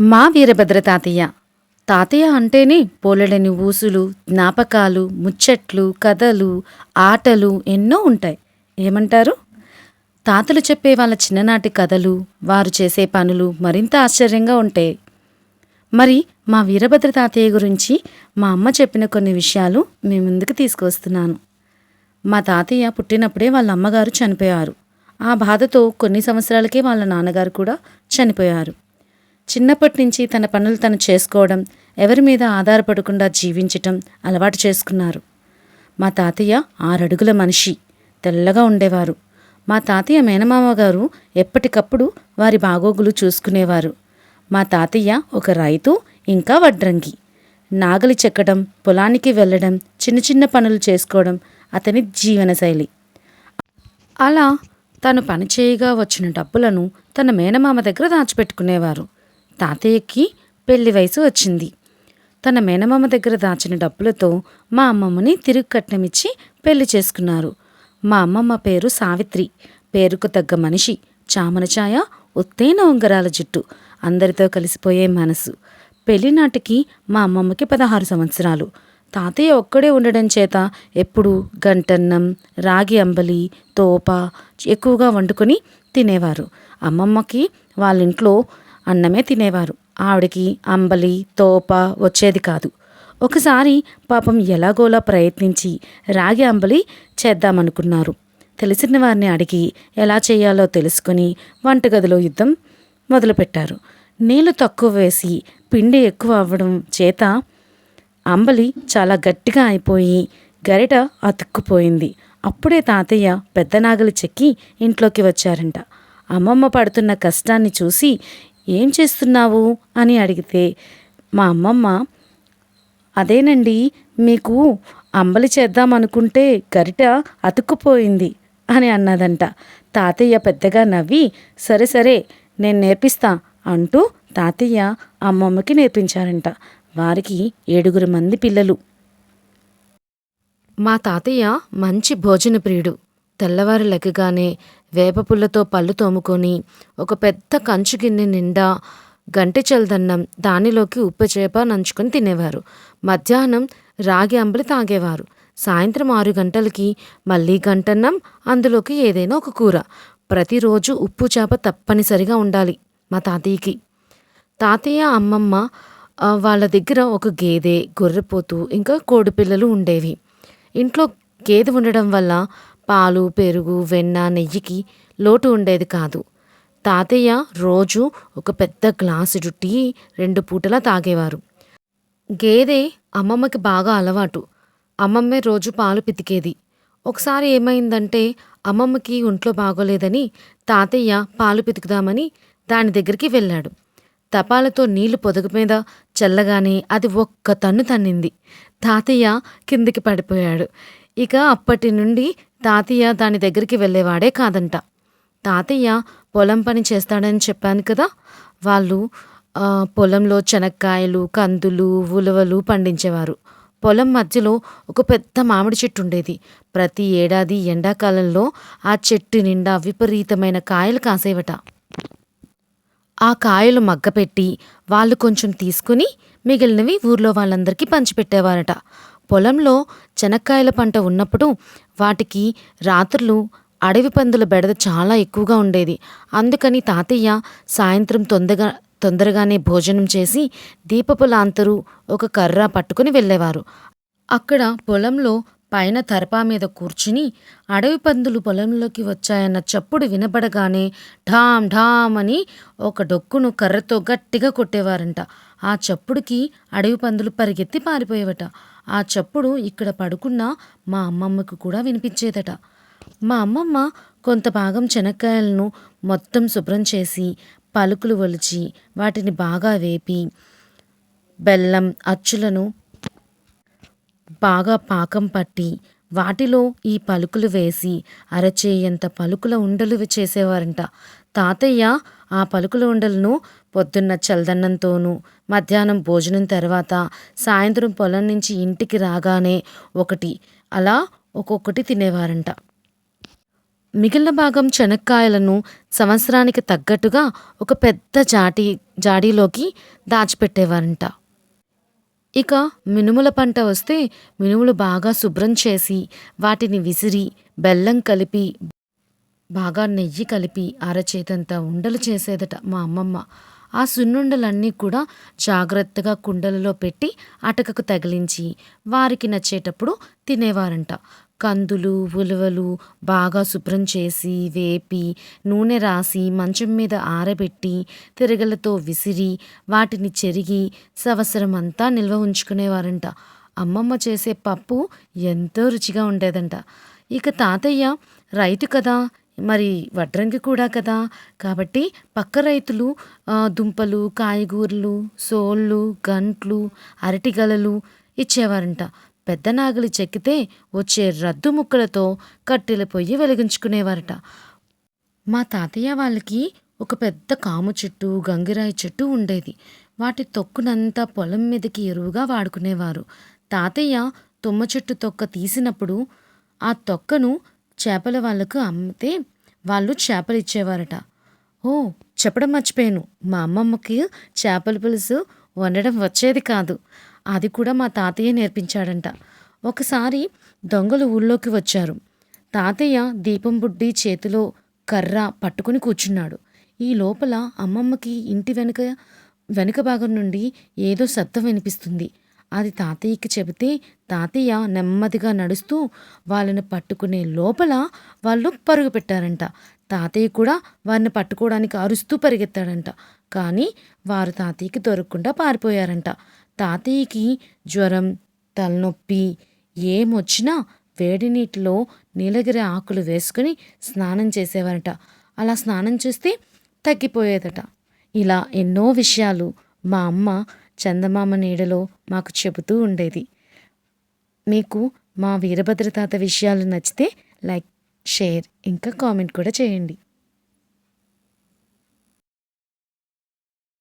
మా వీరభద్ర తాతయ్య. తాతయ్య అంటేనే పోలెడని ఊసులు జ్ఞాపకాలు ముచ్చట్లు కథలు ఆటలు ఎన్నో ఉంటాయి. ఏమంటారు? తాతలు చెప్పే వాళ్ళ చిన్ననాటి కథలు వారు చేసే పనులు మరింత ఆశ్చర్యంగా ఉంటాయి. మరి మా వీరభద్ర తాతయ్య గురించి మా అమ్మ చెప్పిన కొన్ని విషయాలు మీ ముందుకు తీసుకొస్తున్నాను మా తాతయ్య పుట్టినప్పుడే వాళ్ళ అమ్మగారు చనిపోయారు. ఆ బాధతో కొన్ని సంవత్సరాలకే వాళ్ళ నాన్నగారు కూడా చనిపోయారు. చిన్నప్పటి నుంచి తన పనులు తను చేసుకోవడం ఎవరి మీద ఆధారపడకుండా జీవించటం అలవాటు చేసుకున్నారు. మా తాతయ్య ఆరడుగుల మనిషి తెల్లగా ఉండేవారు. మా తాతయ్య మేనమామ గారు ఎప్పటికప్పుడు వారి బాగోగులు చూసుకునేవారు. మా తాతయ్య ఒక రైతు ఇంకా వడ్రంగి. నాగలి చెక్కడం పొలానికి వెళ్ళడం చిన్న చిన్న పనులు చేసుకోవడం అతని జీవనశైలి. అలా తను పనిచేయగా వచ్చిన డబ్బులను తన మేనమామ దగ్గర దాచిపెట్టుకునేవారు. తాతయ్యకి పెళ్ళి వయసు వచ్చింది. తన మేనమామ దగ్గర దాచిన డబ్బులతో మా అమ్మమ్మని తిరిగి కట్నమిచ్చి పెళ్ళి చేసుకున్నారు. మా అమ్మమ్మ పేరు సావిత్రి. పేరుకు తగ్గ మనిషి చామన ఛాయ ఒత్తైన ఉంగరాల జుట్టు అందరితో కలిసిపోయే మనసు. పెళ్ళినాటికి మా అమ్మమ్మకి పదహారు సంవత్సరాలు. తాతయ్య ఒక్కడే ఉండడం చేత ఎప్పుడు గంటన్నం రాగి అంబలి తోప ఎక్కువగా వండుకొని తినేవారు. అమ్మమ్మకి వాళ్ళ ఇంట్లో అన్నమే తినేవారు. ఆవిడకి అంబలి తోప వచ్చేది కాదు. ఒకసారి పాపం ఎలాగోలా ప్రయత్నించి రాగి అంబలి చేద్దామనుకున్నారు. తెలిసిన వారిని అడిగి ఎలా చేయాలో తెలుసుకొని వంటగదిలో యుద్ధం మొదలుపెట్టారు. నీళ్ళు తక్కువ వేసి పిండి ఎక్కువ అవ్వడం చేత అంబలి చాలా గట్టిగా అయిపోయి గరిట అతుక్కుపోయింది. అప్పుడే తాతయ్య పెద్ద నాగలి చెక్కి ఇంట్లోకి వచ్చారంట. అమ్మమ్మ పడుతున్న కష్టాన్ని చూసి ఏం చేస్తున్నావు? అని అడిగితే మా అమ్మమ్మ అదేనండి మీకు అంబలి చేద్దామనుకుంటే గరిట అతుక్కుపోయింది అని అన్నదంట. తాతయ్య పెద్దగా నవ్వి సరే సరే నేను నేర్పిస్తా అంటూ తాతయ్య అమ్మమ్మకి నేర్పించారంట. వారికి ఏడుగురు మంది పిల్లలు. మా తాతయ్య మంచి భోజన ప్రియుడు తెల్లవారు లెక్కగానే వేప పుల్లతో పళ్ళు తోముకొని ఒక పెద్ద కంచు గిన్నె నిండా గంటి చల్దన్నం దానిలోకి ఉప్పు చేప నంచుకొని తినేవారు. మధ్యాహ్నం రాగి అంబలి తాగేవారు. సాయంత్రం ఆరు గంటలకి మళ్ళీ గంటన్నం అందులోకి ఏదైనా ఒక కూర. ప్రతిరోజు ఉప్పు చేప తప్పనిసరిగా ఉండాలి మా తాతయ్యకి. తాతయ్య అమ్మమ్మ వాళ్ళ దగ్గర ఒక గేదె గొర్రెపోతు ఇంకా కోడిపిల్లలు ఉండేవి. ఇంట్లో గేదె ఉండడం వల్ల పాలు పెరుగు వెన్న నెయ్యికి లోటు ఉండేది కాదు. తాతయ్య రోజు ఒక పెద్ద గ్లాసుడు టీ రెండు పూటలా తాగేవారు. గేదె అమ్మమ్మకి బాగా అలవాటు. అమ్మమ్మే రోజు పాలు పితికేది. ఒకసారి ఏమైందంటే అమ్మమ్మకి ఒంట్లో బాగోలేదని తాతయ్య పాలు పితుకుదామని దాని దగ్గరికి వెళ్ళాడు. తపాలతో నీళ్ళు పొదగ మీద చల్లగానే అది ఒక్క తన్ను తన్నింది. తాతయ్య కిందికి పడిపోయాడు. ఇక అప్పటి నుండి తాతయ్య దాని దగ్గరికి వెళ్ళేవాడే కాదంట. తాతయ్య పొలం పని చేస్తాడని చెప్పాను కదా వాళ్ళు పొలంలో చెనక్కాయలు కందులు ఉలవలు పండించేవారు. పొలం మధ్యలో ఒక పెద్ద మామిడి చెట్టు ఉండేది. ప్రతి ఏడాది ఎండాకాలంలో ఆ చెట్టు నిండా విపరీతమైన కాయలు కాసేవట. ఆ కాయలు మగ్గపెట్టి వాళ్ళు కొంచెం తీసుకుని మిగిలినవి ఊర్లో వాళ్ళందరికీ పంచిపెట్టేవారట. పొలంలో చెనక్కాయల పంట ఉన్నప్పుడు వాటికి రాత్రులు అడవి పందుల బెడద చాలా ఎక్కువగా ఉండేది. అందుకని తాతయ్య సాయంత్రం తొందరగా తొందరగానే భోజనం చేసి దీపపులాంతరూ ఒక కర్ర పట్టుకుని వెళ్ళేవారు. అక్కడ పొలంలో పైన తరపా మీద కూర్చుని అడవి పందులు పొలంలోకి వచ్చాయన్న చప్పుడు వినబడగానే ఢామ్ ఢామ్ అని ఒక డొక్కును కర్రతో గట్టిగా కొట్టేవారంట. ఆ చప్పుడుకి అడవి పందులు పరిగెత్తి పారిపోయేవట. ఆ చప్పుడు ఇక్కడ పడుకున్న మా అమ్మమ్మకు కూడా వినిపించేదట. మా అమ్మమ్మ కొంత భాగం చెనక్కాయలను మొత్తం శుభ్రం చేసి పలుకులు ఒలిచి వాటిని బాగా వేపి బెల్లం అచ్చులను బాగా పాకం పట్టి వాటిలో ఈ పలుకులు వేసి అరచేయంత పలుకుల ఉండలు చేసేవారంట. తాతయ్య ఆ పలుకుల ఉండలను పొద్దున్న చల్దన్నంతోనూ మధ్యాహ్నం భోజనం తర్వాత సాయంత్రం పొలం నుంచి ఇంటికి రాగానే ఒకటి అలా ఒక్కొక్కటి తినేవారంట మిగిలిన భాగం చెనక్కాయలను సంవత్సరానికి తగ్గట్టుగా ఒక పెద్ద జాటి జాడీలోకి దాచిపెట్టేవారంట. ఇక మినుముల పంట వస్తే మినుములు బాగా శుభ్రం చేసి, వాటిని విసిరి, బెల్లం కలిపి, బాగా నెయ్యి కలిపి అరచేతంత ఉండలు చేసేదట మా అమ్మమ్మ. ఆ సున్నుండలన్నీ కూడా జాగ్రత్తగా కుండలలో పెట్టి అటకకు తగిలించి, వారికి నచ్చేటప్పుడు తినేవారంట. కందులు, ఉలవలు బాగా శుభ్రం చేసి, వేపి, నూనె రాసి, మంచం మీద ఆరబెట్టి, తిరగలతో విసిరి, వాటిని చెరిగి సంవత్సరం అంతా నిల్వ ఉంచుకునేవారంట. అమ్మమ్మ చేసే పప్పు ఎంతో రుచిగా ఉండేదంట. ఇక తాతయ్య రైతు కదా! మరి వడ్రంగి కూడా కదా! కాబట్టి పక్క రైతులు దుంపలు, కాయగూరలు, సోళ్ళు, గంట్లు, అరటిగలలు ఇచ్చేవారంట. పెద్ద నాగలి చెక్కితే వచ్చే రద్దు ముక్కలతో కట్టెల పొయ్యి వెలిగించుకునేవారట. మా తాతయ్య వాళ్ళకి ఒక పెద్ద కాము చెట్టు, గంగిరాయి చెట్టు ఉండేది. వాటి తొక్కునంతా పొలం మీదకి ఎరువుగా వాడుకునేవారు. తాతయ్య తుమ్మ చెట్టు తొక్క తీసినప్పుడు ఆ తొక్కను చేపల వాళ్ళకు అమ్మితే వాళ్ళు చేపలిచ్చేవారట. ఓ చెప్పడం మర్చిపోయాను. మా అమ్మమ్మకి చేపల పులుసు వండడం వచ్చేది కాదు. అది కూడా మా తాతయ్య నేర్పించాడంట. ఒకసారి దొంగలు ఊళ్ళోకి వచ్చారు. తాతయ్య దీపం బుడ్డి చేతిలో కర్ర పట్టుకుని కూర్చున్నాడు. ఈ లోపల అమ్మమ్మకి ఇంటి వెనుక వెనుక భాగం నుండి ఏదో శబ్దం వినిపిస్తుంది. అది తాతయ్యకి చెబితే తాతయ్య నెమ్మదిగా నడుస్తూ వాళ్ళని పట్టుకునే లోపల వాళ్ళు పరుగు పెట్టారంట. తాతయ్య కూడా వారిని పట్టుకోవడానికి అరుస్తూ పరిగెత్తాడంట. కానీ వారు తాతయ్యకి దొరకకుండా పారిపోయారంట. తాతయ్యకి జ్వరం, తలనొప్పి ఏమొచ్చినా వేడి నీటిలో నీలగిరి ఆకులు వేసుకుని స్నానం చేసేవారట. అలా స్నానం చేస్తే తగ్గిపోయేదట. ఇలా ఎన్నో విషయాలు మా అమ్మ చందమామ నీడలో మాకు చెబుతూ ఉండేది. మీకు మా వీరభద్ర తాత విషయాలు నచ్చితే లైక్, షేర్ ఇంకా కామెంట్ కూడా చేయండి.